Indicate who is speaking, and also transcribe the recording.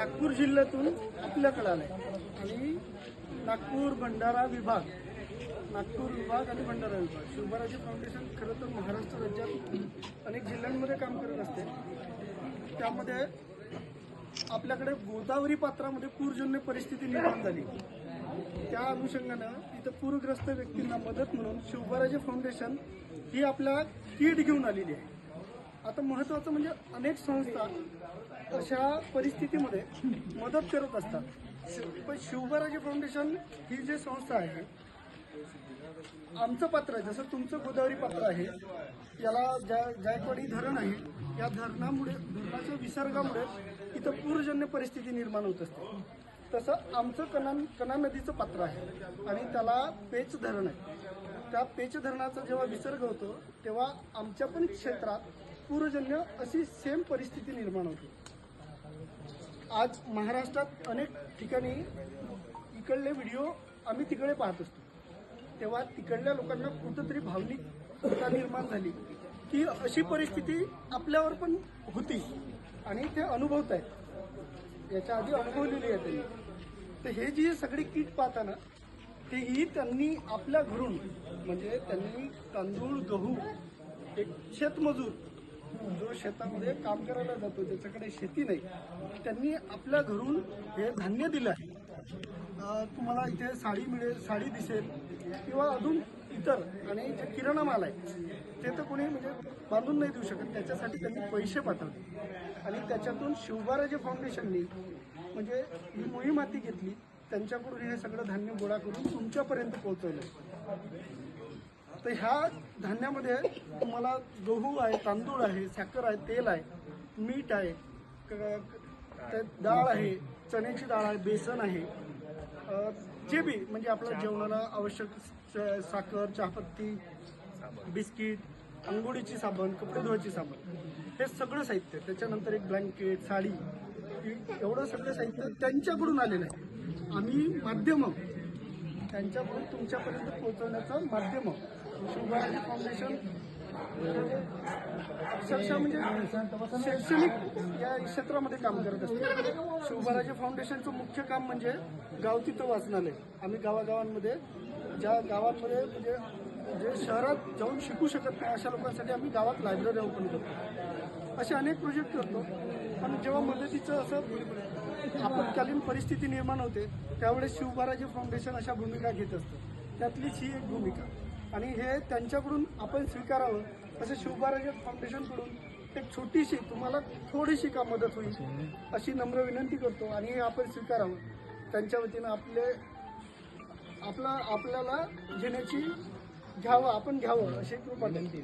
Speaker 1: नागपूर जिल्ह्यातून आपल्याकडे आहे आणि नागपूर भंडारा विभाग नागपूर विभाग आणि भंडारा विभाग. शिवबाराजी फाउंडेशन खरं तर महाराष्ट्र राज्यात अनेक जिल्ह्यांमध्ये काम करत असते. त्यामध्ये आपल्याकडे गोदावरी पात्रामध्ये पूरजन्य परिस्थिती निर्माण झाली. त्या अनुषंगानं इथं पूरग्रस्त व्यक्तींना मदत म्हणून शिवबाराजी फाउंडेशन ही आपल्या किट घेऊन आलेली आहे. आता महत्वाचं म्हणजे अनेक संस्था अशा परिस्थितीमध्ये मदत करत असतात. पण शिवबाराजी फाउंडेशन ही जी संस्था आहे आमचं पात्र आहे जसं तुमचं गोदावरी पात्र आहे याला जा जायकवाडी धरण आहे या धरणामुळे धरणाच्या विसर्गामुळे इथं पूरजन्य परिस्थिती निर्माण होत असते. तसं आमचं कना कना नदीचं पात्र आहे. आणि त्याला पेच धरण आहे. त्या पेच धरणाचा जेव्हा विसर्ग होतो तेव्हा आमच्या पण क्षेत्रात पूरजन्य अशी सेम परिस्थिती निर्माण होते. आज महाराष्ट्रात अनेक ठिकाणी इकडले व्हिडिओ आम्ही तिकडे पाहत असतो. तेव्हा तिकडल्या लोकांना कुठंतरी भावनिकता निर्माण झाली की अशी परिस्थिती आपल्यावर पण होती आणि ते अनुभवत आहेत याच्या आधी अनुभवलेली आहे त्यांनी. तर हे जी सगळी किट पाहताना तेही त्यांनी आपल्या घरून म्हणजे त्यांनी तांदूळ गहू एक शेतमजूर जो शेतामध्ये काम करायला जातो ज्याच्याकडे शेती नाही त्यांनी आपल्या घरून हे धान्य दिलं आहे. तुम्हाला इथे साडी मिळेल साडी दिसेल किंवा अजून इतर आणि जे किराणा माल आहे ते तर कोणी म्हणजे बांधून नाही देऊ शकत. त्याच्यासाठी त्यांनी पैसे पाठवले. आणि त्याच्यातून शिवबाराजे फाउंडेशननी म्हणजे ही मोहीम हाती घेतली. त्यांच्याकडून हे सगळं धान्य गोळा करून तुमच्यापर्यंत पोहोचवलं. तर ह्या धान्यामध्ये तुम्हाला गहू आहे तांदूळ आहे साखर आहे तेल आहे मीठ आहे क- त्यात डाळ आहे चण्याची डाळ आहे बेसन आहे. जे बी म्हणजे आपल्या जेवणाला आवश्यक साखर चहापत्ती बिस्किट अंघोळीची साबण कपडे धुवायची साबण हे सगळं साहित्य. त्याच्यानंतर एक ब्लँकेट साडी एवढं सगळं साहित्य त्यांच्याकडून आलेलं आहे. आम्ही माध्यम. त्यांच्याकडून तुमच्यापर्यंत पोहोचवण्याचं माध्यम. शिवबाराजी फाउंडेशन. अक्षरशः म्हणजे शैक्षणिक या क्षेत्रामध्ये काम करत असते. शिवबाराजी फाउंडेशनचं मुख्य काम म्हणजे गावतीत वाचनालय. आम्ही गावागावांमध्ये ज्या गावांमध्ये म्हणजे जे शहरात जाऊन शिकू शकत नाही अशा लोकांसाठी आम्ही गावात लायब्ररी ओपन करतो. असे अनेक प्रोजेक्ट करतो. पण जेव्हा मदतीचं असं आपत्कालीन परिस्थिती निर्माण होते त्यावेळेस शिवबाराजी फाउंडेशन अशा भूमिका घेत असतं. त्यातलीच ही एक भूमिका. आणि हे त्यांच्याकडून आपण स्वीकारावं असं शिवभारत फाउंडेशनकडून एक छोटीशी तुम्हाला थोडीशी का मदत होईल अशी नम्र विनंती करतो आणि आपण स्वीकारावं. त्यांच्या वतीनं आपले आपला आपल्याला घेण्याची घ्यावं आपण घ्यावं अशी कृपा विनंती.